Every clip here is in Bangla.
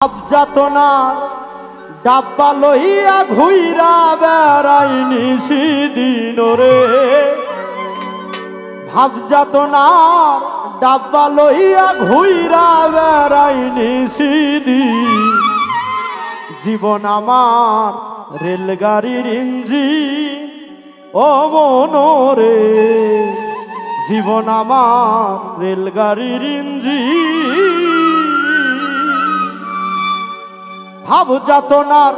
আবযাতনা ডাব্বা লইয়া ঘুইরা বেড়াই নিশিদিন রে। ভাবযাতনা ডাব্বা লইয়া ঘুইরা বেড়াই নিশিদিন জীবন আমার রেলগাড়ির ইঞ্জিন, ও মনোরে। জীবন আমার রেলগাড়ির ইঞ্জিন ভাব যাতনার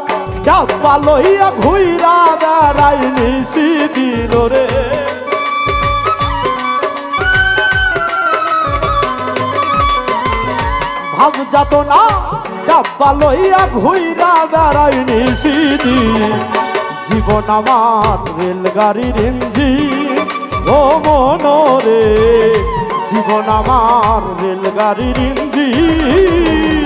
ডাব্বা লইয়া ঘুইরা বেড়াই নিশিদিন রে। ভাব যাতনা ডাব্বা লইয়া ঘুইরা বেড়াই নিশিদিন জীবন আমার রেলগাড়ির ইঞ্জিন, ও মনোরে। জীবন আমার রেলগাড়ির ইঞ্জিন।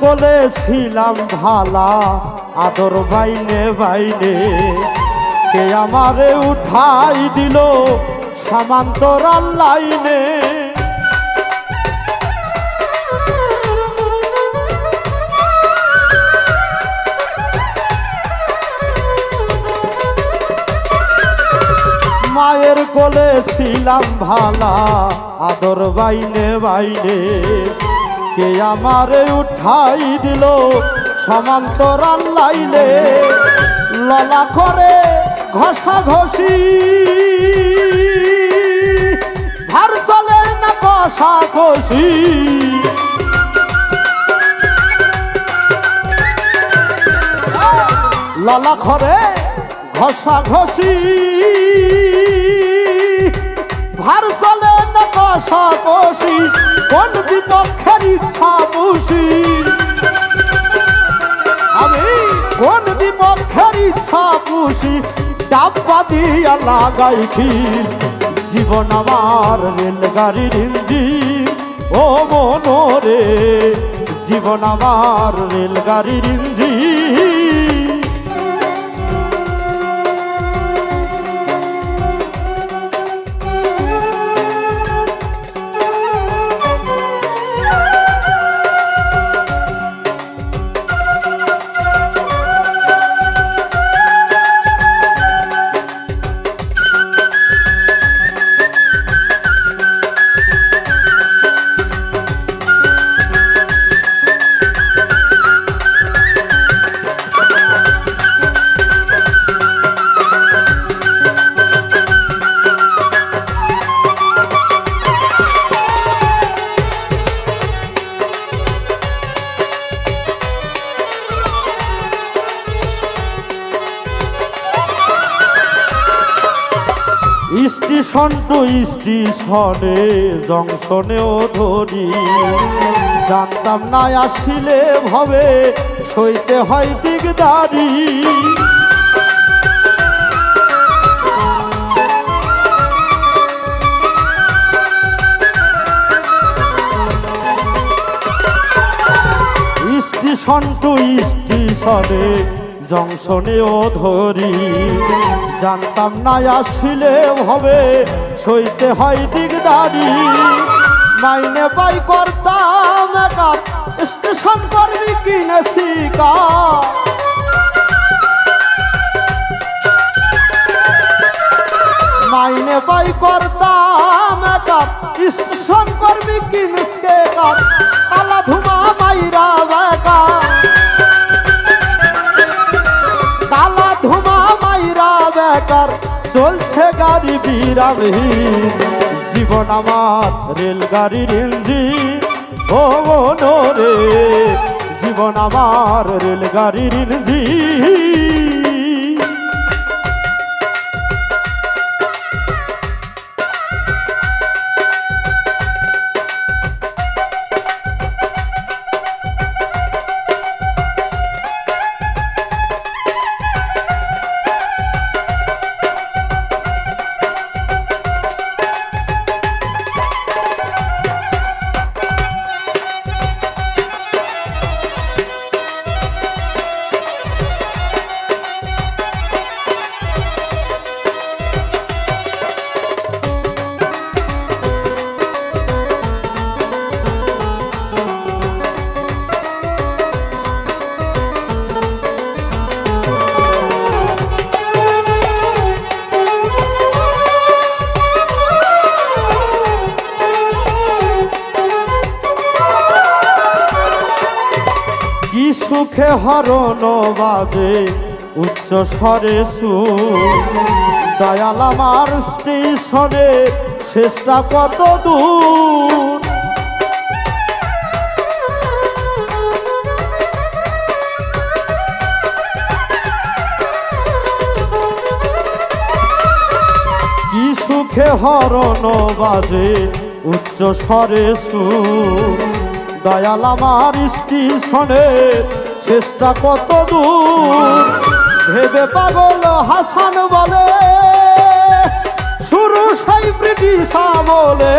কোলে ছিলাম ভালা, আদর বাইনে বাইনে কে আমারে উঠাই দিল সামান্তরাল লাইনে? মায়ের কোলে ছিলাম ভালা, আদর বাইনে বাইনে কে আমারে উঠাই দিল? সমান্তরাল লাইলে ললা করে ঘষা ঘষি। ভার চলে না কষা ঘষি ললা করে ঘষা ঘষি। ভার চলে না কষা কষি কোন বিপক্ষের ইচ্ছা আমি কোন বিপক্ষের ইচ্ছা বুঝি, ডাব্বা দিয়া লাগাই জীবন আমার রেলগাড়ির ইঞ্জিন, ও মনোরে, জীবন আমার রেলগাড়ির ইঞ্জিন। স্টেশন টু স্টেশনে, জংশনেও ধরি জানতাম না আসিলে ভবে, সইতে হয় দিগদারি। স্টেশন টু স্টেশনে জংশনেও ধরি। জানতাম না আসিলে হবে, সইতে হয় দিগদারি। মাইনে পাই করতাম একা, স্টেশন করবি কিনেছি কা মাইনে পাই করতাম একা, স্টেশন করবি কিনেছে কালা ধুমা গাড়ি বিরামহীন জীবন আমার রেলগাড়ির ইঞ্জিন। ও রে জীবন আমার রেলগাড়ির ইঞ্জিন। সুখে হরণ বাজে, উচ্চ স্বরে দয়াল আমার স্টেশনে শেষটা কত দূর। কি সুখে হরণ বাজে, উচ্চ স্বরে সুর। দয়াল আমার স্টেশনে শেষটা কত দূর? ভেবে পাগল হাসান বলে, শুরু সেই ব্রিটিশ আমলে।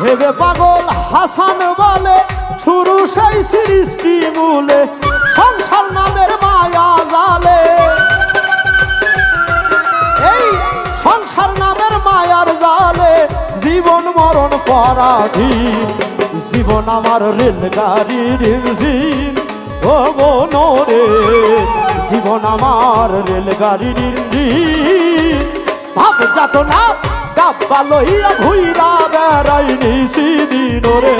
ভেবে পাগল হাসান বলে, শুরু সেই সৃষ্টি মূলে। মরণ পরাধীন, জীবন আমার রেলগাড়ির ইঞ্জিন। ও রে জীবন আমার রেলগাড়ির ইঞ্জিন। ভাব যাত না ডাব্বা লইয়া ঘুইরা বেড়াই নিশিদিন রে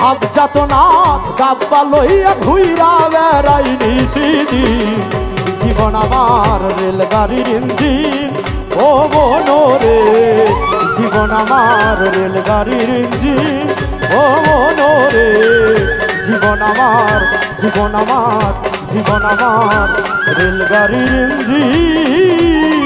ভাব যাত না ডাব্বা লইয়া ঘুইরা বেড়াই নিশিদিন জীবন আমার রেলগাড়ির ইঞ্জিন, ও রে জীবন আমার রেলগাড়ির ইঞ্জিন, ও রে জীবন আমার জীবন আমার জীবন আমার রেলগাড়ির ইঞ্জিন।